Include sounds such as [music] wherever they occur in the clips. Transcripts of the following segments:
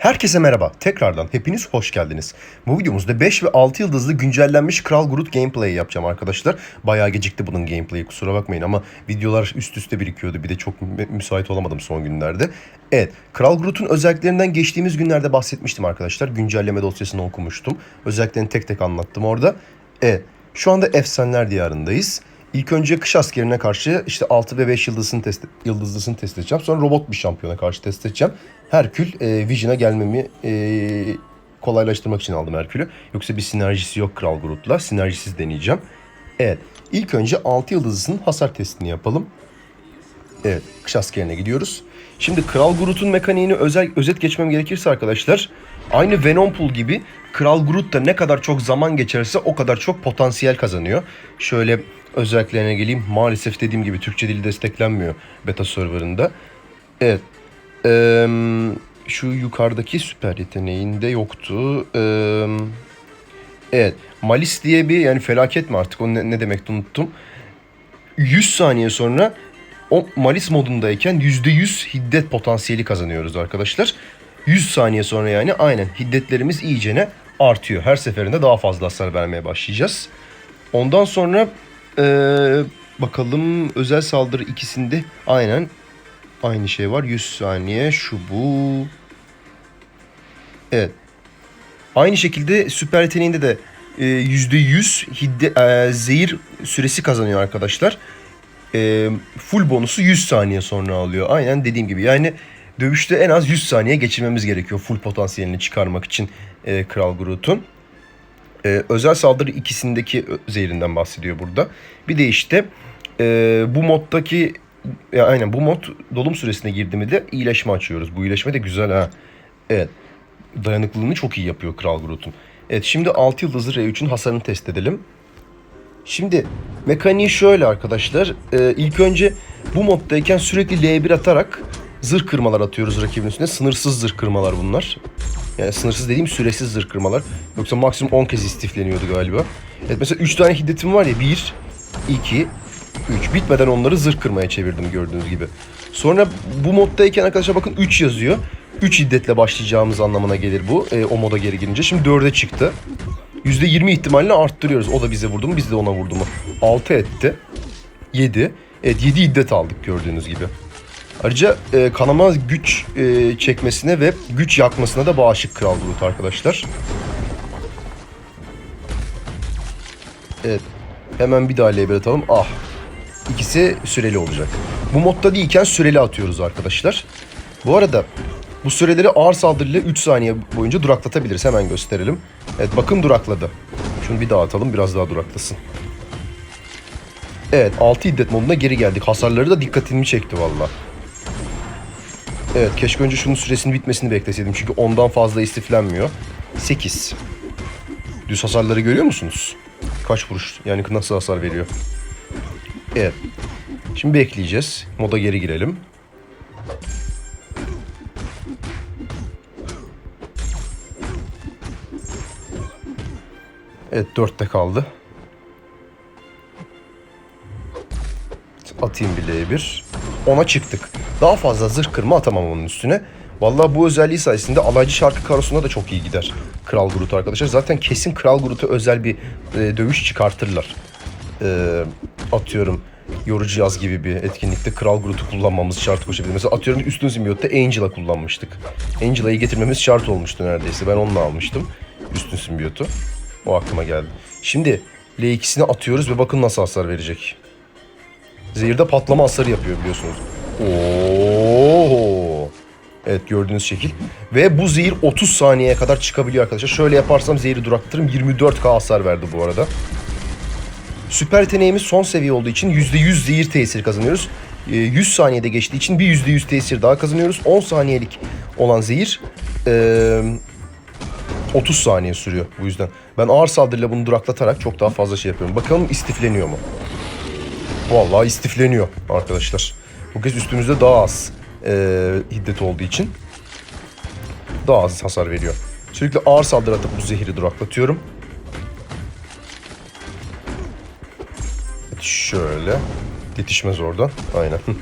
Herkese merhaba. Tekrardan hepiniz hoş geldiniz. Bu videomuzda 5 ve 6 yıldızlı güncellenmiş Kral Groot gameplay yapacağım arkadaşlar. Bayağı gecikti bunun gameplay'i kusura bakmayın ama videolar üst üste birikiyordu. Bir de çok mü- müsait olamadım son günlerde. Evet, Kral Groot'un özelliklerinden geçtiğimiz günlerde bahsetmiştim arkadaşlar. Güncelleme dosyasını okumuştum. Özelliklerini tek tek anlattım orada. Evet, şu anda Efsaneler Diyarı'ndayız. İlk önce kış askerine karşı işte 6 ve 5 yıldızını test, yıldızlısını test edeceğim. Sonra robot bir şampiyona karşı test edeceğim. Herkül e, Vision'a gelmemi e, kolaylaştırmak için aldım Herkül'ü. Yoksa bir sinerjisi yok Kral Groot'la. Sinerjisiz deneyeceğim. Evet. İlk önce 6 yıldızlısının hasar testini yapalım. Evet, kış askerine gidiyoruz. Şimdi Kral Groot'un mekaniğini özel özet geçmem gerekirse arkadaşlar, aynı Venom Pool gibi Kral Groot da ne kadar çok zaman geçerse o kadar çok potansiyel kazanıyor. Şöyle özelliklerine geleyim. Maalesef dediğim gibi Türkçe dili desteklenmiyor beta serverında. Evet. Eee, şu yukarıdaki süper yeteneğinde yoktu. Eee, evet. Malis diye bir yani felaket mi artık o ne, ne demek unuttum. 100 saniye sonra o Malis modundayken %100 hiddet potansiyeli kazanıyoruz arkadaşlar. 100 saniye sonra yani aynen hiddetlerimiz iyicene artıyor. Her seferinde daha fazla hasar vermeye başlayacağız. Ondan sonra eee, bakalım özel saldırı ikisinde aynen aynı şey var. 100 saniye şu bu. Evet. Aynı şekilde süper yeteneğinde de e, %100 hidde, e, zehir süresi kazanıyor arkadaşlar. E, full bonusu 100 saniye sonra alıyor. Aynen dediğim gibi. Yani dövüşte en az 100 saniye geçirmemiz gerekiyor full potansiyelini çıkarmak için e, Kral Groot'un. E, özel saldırı ikisindeki zehrinden bahsediyor burada. Bir de işte e, bu moddaki ya aynen bu mod dolum süresine girdiğimde de iyileşme açıyoruz. Bu iyileşme de güzel ha. Evet. Dayanıklılığını çok iyi yapıyor Kral Groot'un. Evet şimdi 6 yıldızlı R3'ün hasarını test edelim. Şimdi mekaniği şöyle arkadaşlar. Ee, ilk önce bu moddayken sürekli L1 atarak zırh kırmalar atıyoruz rakibin üstüne. Sınırsız zırh kırmalar bunlar. Yani sınırsız dediğim süresiz zırh kırmalar. Yoksa maksimum 10 kez istifleniyordu galiba. Evet mesela 3 tane hiddetim var ya 1, 2, 3. Bitmeden onları zırh kırmaya çevirdim gördüğünüz gibi. Sonra bu moddayken arkadaşlar bakın 3 yazıyor. 3 hiddetle başlayacağımız anlamına gelir bu. e, o moda geri girince. Şimdi 4'e çıktı. %20 ihtimalle arttırıyoruz. O da bize vurdu mu biz de ona vurdu mu. 6 etti. 7. Evet 7 hiddet aldık gördüğünüz gibi. Ayrıca e, kanama güç e, çekmesine ve güç yakmasına da bağışık Kral Groot arkadaşlar. Evet. Hemen bir daha L1 atalım. Ah. İkisi süreli olacak. Bu modda değilken süreli atıyoruz arkadaşlar. Bu arada bu süreleri ağır saldırıyla 3 saniye boyunca duraklatabiliriz. Hemen gösterelim. Evet bakın durakladı. Şunu bir daha atalım biraz daha duraklasın. Evet 6 hiddet moduna geri geldik. Hasarları da dikkatimi çekti valla. Evet keşke önce şunun süresinin bitmesini bekleseydim. Çünkü ondan fazla istiflenmiyor. 8. Düz hasarları görüyor musunuz? Kaç vuruş yani nasıl hasar veriyor? Evet. Şimdi bekleyeceğiz. Moda geri girelim. Evet dörtte kaldı. Atayım bir L1. Ona çıktık. Daha fazla zırh kırma atamam onun üstüne. Vallahi bu özelliği sayesinde alaycı şarkı karosunda da çok iyi gider. Kral Groot arkadaşlar. Zaten kesin Kral Groot'a özel bir e, dövüş çıkartırlar. E, atıyorum yorucu yaz gibi bir etkinlikte Kral Groot'u kullanmamız şart koşabilir. Mesela atıyorum üstün simbiyotta Angel'a kullanmıştık. Angel'a'yı getirmemiz şart olmuştu neredeyse. Ben onunla almıştım. Üstün simbiyotu. O aklıma geldi. Şimdi L2'sini atıyoruz ve bakın nasıl hasar verecek. Zehirde patlama hasarı yapıyor biliyorsunuz. Oo. Evet gördüğünüz şekil. Ve bu zehir 30 saniyeye kadar çıkabiliyor arkadaşlar. Şöyle yaparsam zehri duraktırırım. 24k hasar verdi bu arada. Süper yeteneğimiz son seviye olduğu için %100 zehir tesiri kazanıyoruz. Ee, 100 saniyede geçtiği için bir %100 tesir daha kazanıyoruz. 10 saniyelik olan zehir ee, 30 saniye sürüyor bu yüzden. Ben ağır saldırıyla bunu duraklatarak çok daha fazla şey yapıyorum. Bakalım istifleniyor mu? Vallahi istifleniyor arkadaşlar. Bu kez üstümüzde daha az ee, hiddet olduğu için daha az hasar veriyor. Sürekli ağır saldırı atıp bu zehri duraklatıyorum. Evet, şöyle. Yetişmez oradan. Aynen. [laughs]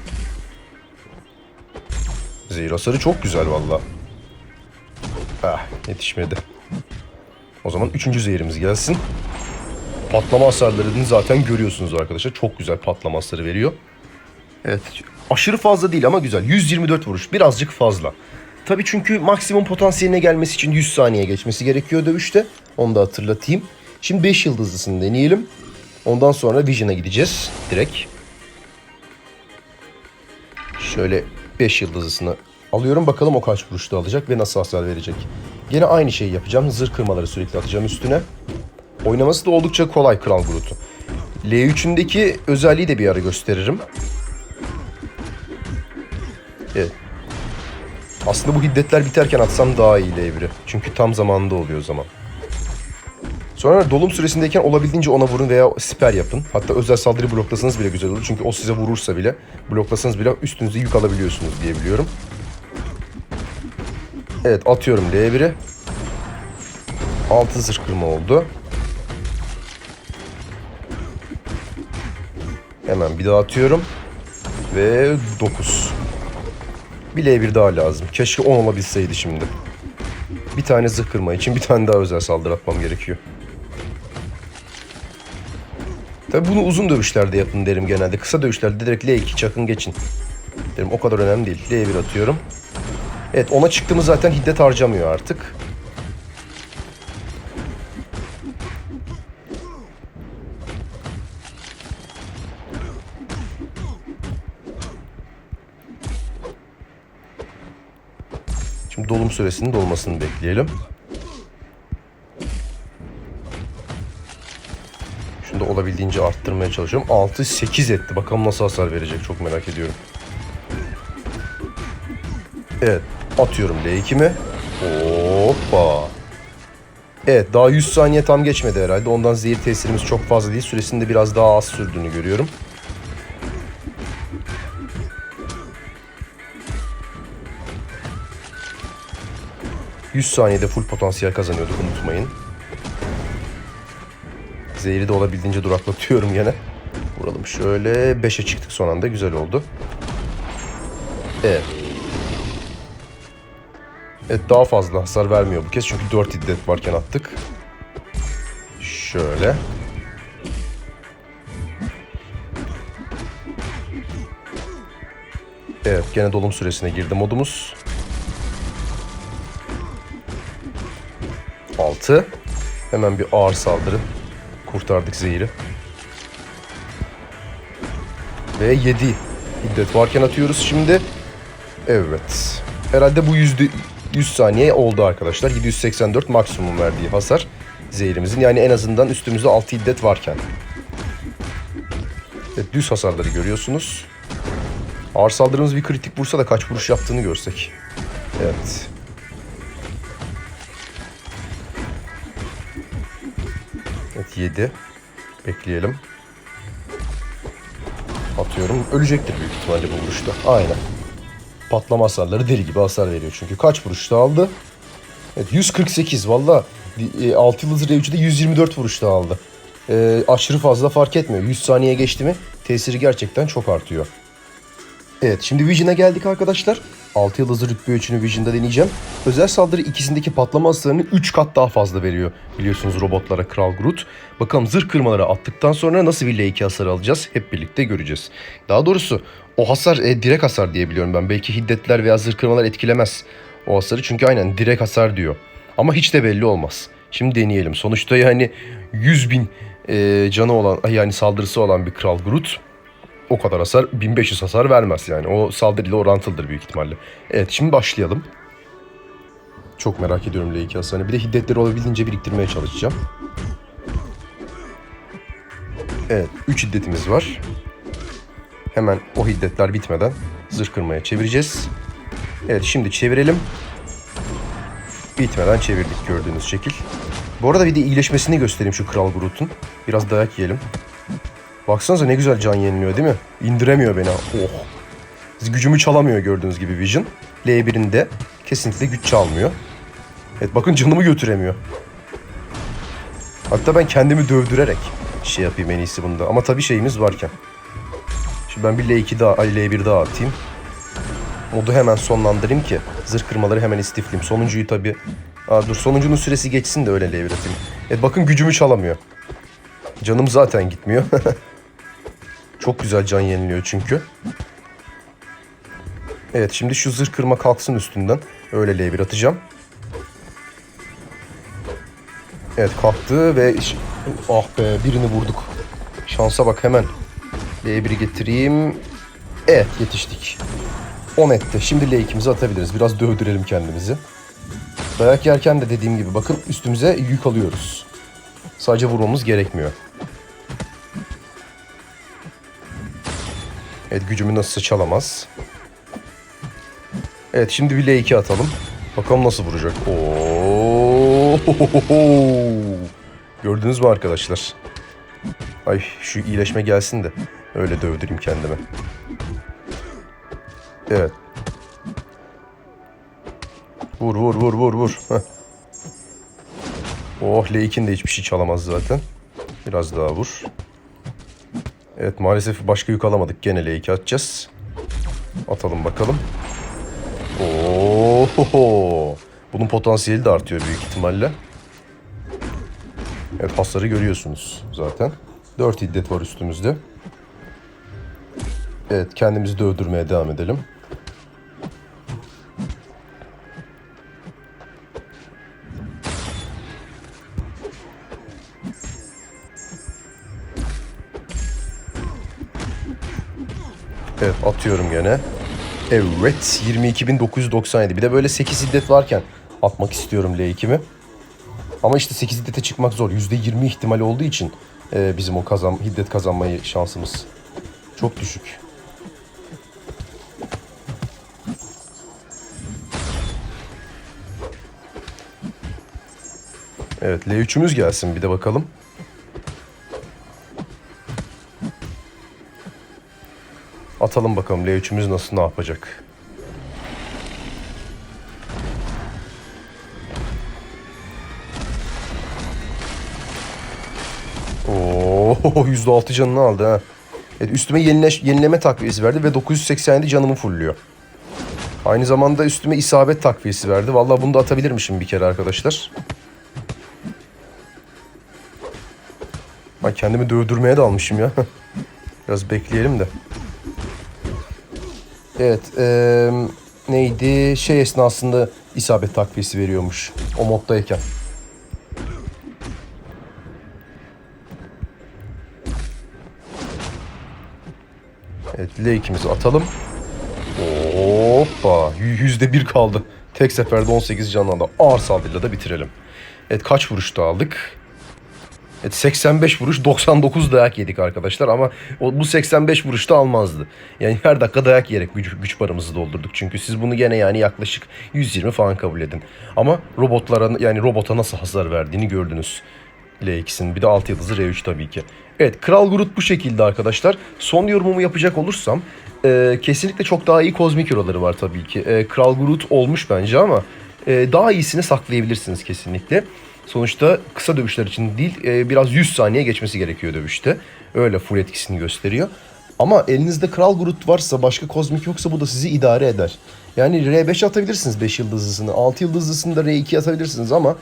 Zehir hasarı çok güzel valla. Ah yetişmedi. O zaman üçüncü zehirimiz gelsin. Patlama hasarlarını zaten görüyorsunuz arkadaşlar. Çok güzel patlama hasarı veriyor. Evet aşırı fazla değil ama güzel. 124 vuruş birazcık fazla. Tabii çünkü maksimum potansiyeline gelmesi için 100 saniye geçmesi gerekiyor dövüşte. Onu da hatırlatayım. Şimdi 5 yıldızlısını deneyelim. Ondan sonra Vision'a gideceğiz direkt. Şöyle 5 yıldızlısını alıyorum. Bakalım o kaç vuruşta alacak ve nasıl hasar verecek. Gene aynı şeyi yapacağım. Zırh kırmaları sürekli atacağım üstüne. Oynaması da oldukça kolay Kral Groot'u. L3'ündeki özelliği de bir ara gösteririm. Evet. Aslında bu hiddetler biterken atsam daha iyi L1'i. Çünkü tam zamanında oluyor o zaman. Sonra dolum süresindeyken olabildiğince ona vurun veya siper yapın. Hatta özel saldırı bloklasanız bile güzel olur. Çünkü o size vurursa bile bloklasanız bile üstünüze yük alabiliyorsunuz diye biliyorum. Evet atıyorum L1'i. 6 zırh kırma oldu. Hemen bir daha atıyorum. Ve 9. Bir L1 daha lazım. Keşke 10 olabilseydi şimdi. Bir tane zırh için bir tane daha özel saldırı atmam gerekiyor. Tabi bunu uzun dövüşlerde yapın derim genelde. Kısa dövüşlerde direkt L2 çakın geçin. Derim o kadar önemli değil. L1 atıyorum. Evet ona çıktığımız zaten hiddet harcamıyor artık. Dolum süresinin dolmasını bekleyelim. Şunu da olabildiğince arttırmaya çalışıyorum. 6-8 etti. Bakalım nasıl hasar verecek. Çok merak ediyorum. Evet. Atıyorum L2'mi. Hoppa. Evet daha 100 saniye tam geçmedi herhalde. Ondan zehir tesirimiz çok fazla değil. Süresinde biraz daha az sürdüğünü görüyorum. ...100 saniyede full potansiyel kazanıyorduk unutmayın. Zehri de olabildiğince duraklatıyorum yine. Vuralım şöyle. 5'e çıktık son anda. Güzel oldu. Evet. Evet daha fazla hasar vermiyor bu kez. Çünkü 4 iddet varken attık. Şöyle. Evet gene dolum süresine girdi modumuz. 6. Hemen bir ağır saldırı. Kurtardık zehri. Ve 7 hiddet varken atıyoruz şimdi. Evet. Herhalde bu yüzde 100 saniye oldu arkadaşlar. 784 maksimum verdiği hasar zehrimizin. Yani en azından üstümüzde 6 hiddet varken. Evet düz hasarları görüyorsunuz. Ağır saldırımız bir kritik vursa da kaç vuruş yaptığını görsek. Evet. Evet 7. Bekleyelim. Atıyorum. Ölecektir büyük ihtimalle bu vuruşta. Aynen. Patlama hasarları deli gibi hasar veriyor çünkü. Kaç vuruşta aldı? Evet 148 valla. 6 yıldız R3'de 124 vuruşta aldı. Ee, aşırı fazla fark etmiyor. 100 saniye geçti mi tesiri gerçekten çok artıyor. Evet şimdi Vision'a geldik arkadaşlar. 6 yıldızlı rütbe ölçünü Vision'da deneyeceğim. Özel saldırı ikisindeki patlama hasarını 3 kat daha fazla veriyor. Biliyorsunuz robotlara Kral Groot. Bakalım zırh kırmaları attıktan sonra nasıl bir L2 hasar alacağız hep birlikte göreceğiz. Daha doğrusu o hasar e, direkt hasar diye biliyorum ben. Belki hiddetler veya zırh kırmalar etkilemez o hasarı. Çünkü aynen direkt hasar diyor. Ama hiç de belli olmaz. Şimdi deneyelim. Sonuçta yani 100 bin e, canı olan yani saldırısı olan bir Kral Groot o kadar hasar 1500 hasar vermez yani. O saldırıyla orantılıdır büyük ihtimalle. Evet şimdi başlayalım. Çok merak ediyorum L2 hasarını. Bir de hiddetleri olabildiğince biriktirmeye çalışacağım. Evet 3 hiddetimiz var. Hemen o hiddetler bitmeden zırh kırmaya çevireceğiz. Evet şimdi çevirelim. Bitmeden çevirdik gördüğünüz şekil. Bu arada bir de iyileşmesini göstereyim şu Kral Groot'un. Biraz dayak yiyelim. Baksanıza ne güzel can yeniliyor değil mi? İndiremiyor beni. Oh. Gücümü çalamıyor gördüğünüz gibi Vision. L1'inde kesinlikle güç çalmıyor. Evet bakın canımı götüremiyor. Hatta ben kendimi dövdürerek şey yapayım en iyisi bunda. Ama tabii şeyimiz varken. Şimdi ben bir L2 daha, ay L1 daha atayım. Modu hemen sonlandırayım ki zırh kırmaları hemen istifleyeyim. Sonuncuyu tabii Aa, dur sonuncunun süresi geçsin de öyle L1 atayım. Evet bakın gücümü çalamıyor. Canım zaten gitmiyor. [laughs] Çok güzel can yeniliyor çünkü. Evet şimdi şu zırh kırma kalksın üstünden. Öyle L1 atacağım. Evet kalktı ve ah be birini vurduk. Şansa bak hemen. L1'i getireyim. Evet yetiştik. 10 etti. Şimdi L2'mizi atabiliriz. Biraz dövdürelim kendimizi. Dayak yerken de dediğim gibi bakın üstümüze yük alıyoruz. Sadece vurmamız gerekmiyor. Evet gücümü nasıl çalamaz. Evet şimdi bir L2 atalım. Bakalım nasıl vuracak. Oo! [laughs] Gördünüz mü arkadaşlar? Ay şu iyileşme gelsin de öyle dövdüreyim kendime. Evet. Vur vur vur vur vur. Heh. Oh L2'nin de hiçbir şey çalamaz zaten. Biraz daha vur. Evet maalesef başka yük alamadık. Gene L2 atacağız. Atalım bakalım. Oo, bunun potansiyeli de artıyor büyük ihtimalle. Evet hasarı görüyorsunuz zaten. 4 hiddet var üstümüzde. Evet kendimizi de öldürmeye devam edelim. Evet atıyorum gene. Evet 22.997. Bir de böyle 8 hiddet varken atmak istiyorum L2'mi. Ama işte 8 hiddete çıkmak zor. %20 ihtimal olduğu için e, bizim o kazan, hiddet kazanmayı şansımız çok düşük. Evet L3'ümüz gelsin bir de bakalım. Atalım bakalım L3'ümüz nasıl ne yapacak. Oo, [laughs] %6 canını aldı ha. Evet, üstüme yenile, yenileme takviyesi verdi ve 987 canımı fullüyor. Aynı zamanda üstüme isabet takviyesi verdi. Vallahi bunu da atabilirmişim bir kere arkadaşlar. Ben kendimi dövdürmeye de almışım ya. [laughs] Biraz bekleyelim de. Evet, eee, neydi? Şey esnasında isabet takviyesi veriyormuş. O moddayken. Evet, L2'mizi atalım. Hoppa, yüzde bir kaldı. Tek seferde 18 canlandı. Ağır saldırıyla da bitirelim. Evet, kaç vuruşta aldık? Evet 85 vuruş 99 dayak yedik arkadaşlar ama o, bu 85 vuruşta almazdı. Yani her dakika dayak yiyerek güç, güç paramızı doldurduk. Çünkü siz bunu gene yani yaklaşık 120 falan kabul edin. Ama robotlara yani robota nasıl hasar verdiğini gördünüz. L2'sinin bir de 6 yıldızı R3 tabii ki. Evet Kral Groot bu şekilde arkadaşlar. Son yorumumu yapacak olursam e, kesinlikle çok daha iyi kozmik hero'ları var tabii ki. E, Kral Groot olmuş bence ama e, daha iyisini saklayabilirsiniz kesinlikle. Sonuçta kısa dövüşler için değil e, biraz 100 saniye geçmesi gerekiyor dövüşte. Öyle full etkisini gösteriyor. Ama elinizde Kral Groot varsa başka kozmik yoksa bu da sizi idare eder. Yani R5 atabilirsiniz 5 yıldızlısını. 6 yıldızlısını da R2 atabilirsiniz ama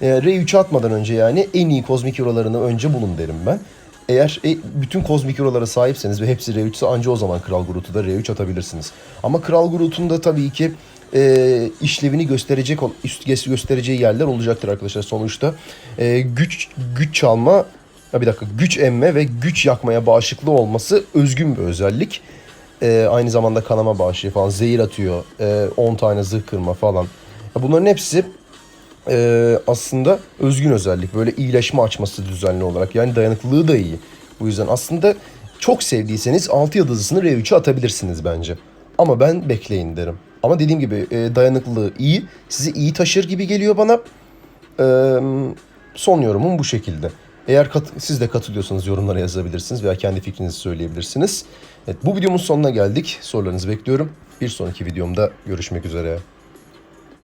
e, R3'e atmadan önce yani en iyi kozmik hero'larını önce bulun derim ben. Eğer e, bütün kozmik hero'lara sahipseniz ve hepsi R3 ise anca o zaman Kral Groot'u da R3 atabilirsiniz. Ama Kral Groot'un da tabii ki e, işlevini gösterecek üst gö- göstereceği yerler olacaktır arkadaşlar sonuçta. E, güç güç çalma ha bir dakika güç emme ve güç yakmaya bağışıklı olması özgün bir özellik. E, aynı zamanda kanama bağışı falan zehir atıyor. E, 10 tane zırh kırma falan. Ya Bunların hepsi e, aslında özgün özellik. Böyle iyileşme açması düzenli olarak. Yani dayanıklılığı da iyi. Bu yüzden aslında çok sevdiyseniz 6 yıldızlısını R3'e atabilirsiniz bence. Ama ben bekleyin derim. Ama dediğim gibi e, dayanıklılığı iyi. Sizi iyi taşır gibi geliyor bana. E, son yorumum bu şekilde. Eğer kat- siz de katılıyorsanız yorumlara yazabilirsiniz veya kendi fikrinizi söyleyebilirsiniz. Evet, bu videomun sonuna geldik. Sorularınızı bekliyorum. Bir sonraki videomda görüşmek üzere.